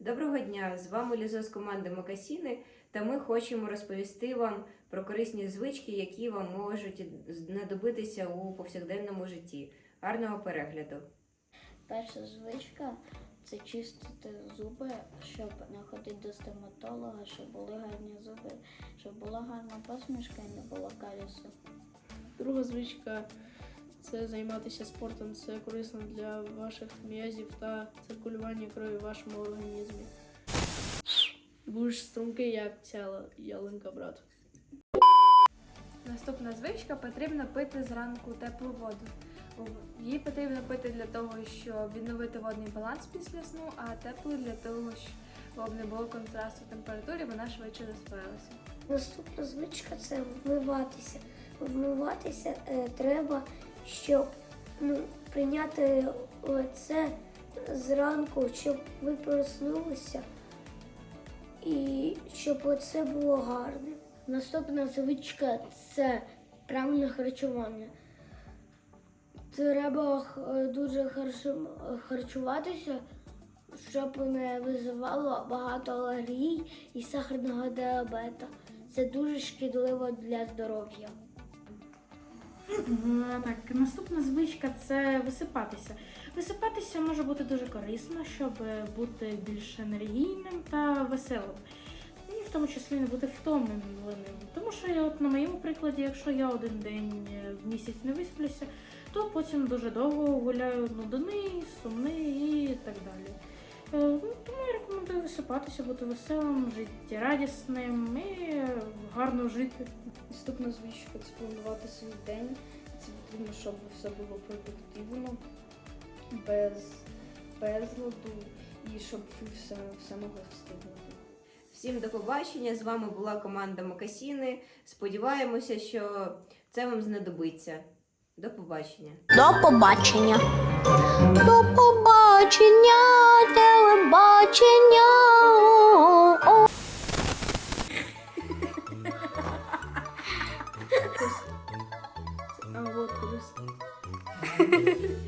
Доброго дня! З вами Лізо з команди Мокасіни, та ми хочемо розповісти вам про корисні звички, які вам можуть знадобитися у повсякденному житті. Гарного перегляду! Перша звичка це чистити зуби, щоб не ходити до стоматолога, щоб були гарні зуби, щоб була гарна посмішка і не було карісу. Друга звичка це займатися спортом. Це корисно для ваших м'язів та циркулювання крові в вашому організмі. Будеш стрункий, як ця ялинка, брат. Наступна звичка потрібно пити зранку теплу воду. Її потрібно пити для того, щоб відновити водний баланс після сну, а теплу для того, щоб не було контрасту температури, вона швидше засвоїлася. Наступна звичка це вмиватися. Вмиватися е, треба, щоб ну, прийняти лице зранку, щоб ви проснулися і щоб лице було гарним. Наступна звичка це правильне харчування. Треба дуже харчуватися, щоб не визивало багато алергій і сахарного діабета. Це дуже шкідливо для здоров'я. Е, Так, наступна звичка це висипатися. Висипатися може бути дуже корисно, щоб бути більш енергійним та веселим. І в тому числі не бути втомленим. Тому що от на моєму прикладі, якщо я один день е, в місяць не висплюся, то потім дуже довго гуляю нудний, сумний і так далі. Е, ну, Тому я висипатися, бути веселим, життєрадісним і гарно жити. Наступна звичка це планувати свій день. Це потрібно, щоб все було продуктивно, без безладу і щоб ви все, все могли встигнути. Всім до побачення! З вами була команда Мокасіни. Сподіваємося, що це вам знадобиться. До побачення! До побачення. До побачення, телебачення. А от колись. Е,